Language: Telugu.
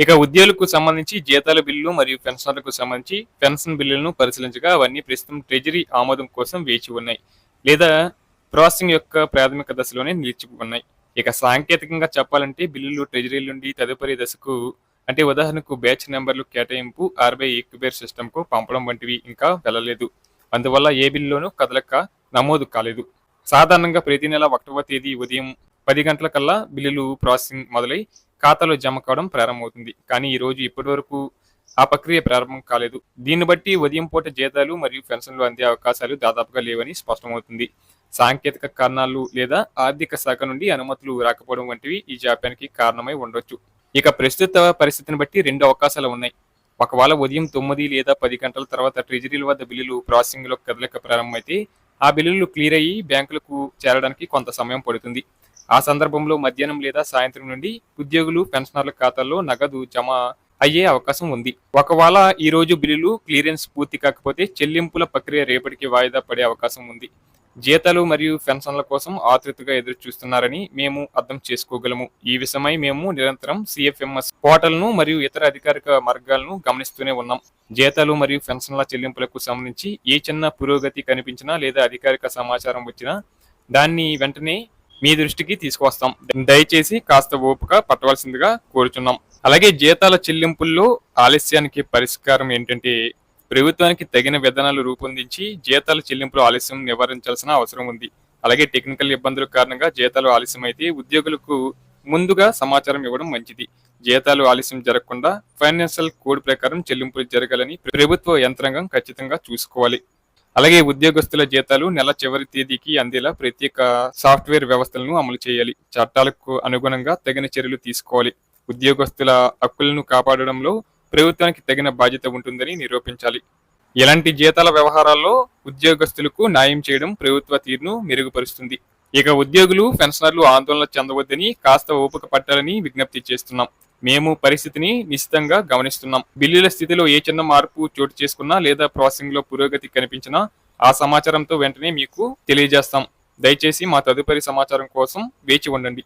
ఇక ఉద్యోగులకు సంబంధించి జీతాల బిల్లు మరియు పెన్షన్లకు సంబంధించి పెన్షన్ బిల్లులను పరిశీలించగా అవన్నీ ప్రస్తుతం ట్రెజరీ ఆమోదం కోసం వేచి ఉన్నాయి లేదా ప్రాసెసింగ్ యొక్క ప్రాథమిక దశలోనే నిలిచి ఉన్నాయి ఇక సాంకేతికంగా చెప్పాలంటే బిల్లులు ట్రెజరీ నుండి తదుపరి దశకు అంటే ఉదాహరణకు బ్యాచ్ నెంబర్లు కేటాయింపు ఆర్బీఐ ఈక్యుబేర్ సిస్టమ్కు పంపడం వంటివి ఇంకా వెళ్ళలేదు. అందువల్ల ఏ బిల్లులోనూ కదలక నమోదు కాలేదు. సాధారణంగా ప్రతి నెల ఒకటవ తేదీ ఉదయం పది గంటల కల్లా బిల్లులు ప్రాసెసింగ్ మొదలై ఖాతాలో జమ కావడం ప్రారంభమవుతుంది. కానీ ఈ రోజు ఇప్పటి వరకు ఆ ప్రక్రియ ప్రారంభం కాలేదు. దీన్ని బట్టి ఉదయం పూట జీతాలు మరియు పెన్షన్లు అందే అవకాశాలు దాదాపుగా లేవని స్పష్టమవుతుంది. సాంకేతిక కారణాలు లేదా ఆర్థిక శాఖ నుండి అనుమతులు రాకపోవడం వంటివి ఈ జాప్యానికి కారణమై ఉండొచ్చు. ఇక ప్రస్తుత పరిస్థితిని బట్టి రెండు అవకాశాలు ఉన్నాయి. ఒకవేళ ఉదయం తొమ్మిది లేదా పది గంటల తర్వాత ట్రెజరీల వద్ద బిల్లులు ప్రాసెసింగ్లో కదలిక ప్రారంభమైతే ఆ బిల్లులు క్లియర్ అయ్యి బ్యాంకులకు చేరడానికి కొంత సమయం పడుతుంది. ఆ సందర్భంలో మధ్యాహ్నం లేదా సాయంత్రం నుండి ఉద్యోగులు పెన్షనర్ల ఖాతాల్లో నగదు జమ అయ్యే అవకాశం ఉంది. ఒకవేళ ఈ రోజు బిల్లులు క్లియరెన్స్ పూర్తి కాకపోతే చెల్లింపుల ప్రక్రియ రేపటికి వాయిదా పడే అవకాశం ఉంది. జీతాలు మరియు పెన్షన్ల కోసం ఆతృతగా ఎదురు చూస్తున్నారని మేము అర్థం చేసుకోగలము. ఈ విషయమై మేము నిరంతరం సిఎఫ్ఎంఎస్ పోర్టల్ను మరియు ఇతర అధికారిక మార్గాలను గమనిస్తూనే ఉన్నాం. జీతాలు మరియు పెన్షన్ల చెల్లింపులకు సంబంధించి ఏ చిన్న పురోగతి కనిపించినా లేదా అధికారిక సమాచారం వచ్చినా దాన్ని వెంటనే మీ దృష్టికి తీసుకువస్తాం. దయచేసి కాస్త ఓపిక పట్టవలసిందిగా కోరుచున్నాం. అలాగే జీతాల చెల్లింపుల్లో ఆలస్యానికి పరిష్కారం ఏంటంటే ప్రభుత్వానికి తగిన విధానాలు రూపొందించి జీతాల చెల్లింపులు ఆలస్యం నివారించాల్సిన అవసరం ఉంది. అలాగే టెక్నికల్ ఇబ్బందుల కారణంగా జీతాలు ఆలస్యం అయితే ఉద్యోగులకు ముందుగా సమాచారం ఇవ్వడం మంచిది. జీతాలు ఆలస్యం జరగకుండా ఫైనాన్షియల్ కోడ్ ప్రకారం చెల్లింపులు జరగాలని ప్రభుత్వ యంత్రాంగం ఖచ్చితంగా చూసుకోవాలి. అలాగే ఉద్యోగస్తుల జీతాలు నెల చివరి తేదీకి అందేలా ప్రత్యేక సాఫ్ట్వేర్ వ్యవస్థలను అమలు చేయాలి. చట్టాలకు అనుగుణంగా తగిన చర్యలు తీసుకోవాలి. ఉద్యోగస్తుల హక్కులను కాపాడడంలో ప్రభుత్వానికి తగిన బాధ్యత ఉంటుందని నిరూపించాలి. ఇలాంటి జీతాల వ్యవహారాల్లో ఉద్యోగస్తులకు న్యాయం చేయడం ప్రభుత్వ తీరును మెరుగుపరుస్తుంది. ఇక ఉద్యోగులు పెన్షనర్లు ఆందోళన చెందవద్దని కాస్త ఓపిక పట్టాలని విజ్ఞప్తి చేస్తున్నాం. మేము పరిస్థితిని నిశ్చితంగా గమనిస్తున్నాం. బిల్లుల స్థితిలో ఏ చిన్న మార్పు చోటు చేసుకున్నా లేదా ప్రాసెసింగ్లో పురోగతి కనిపించినా ఆ సమాచారంతో వెంటనే మీకు తెలియజేస్తాం. దయచేసి మా తదుపరి సమాచారం కోసం వేచి ఉండండి.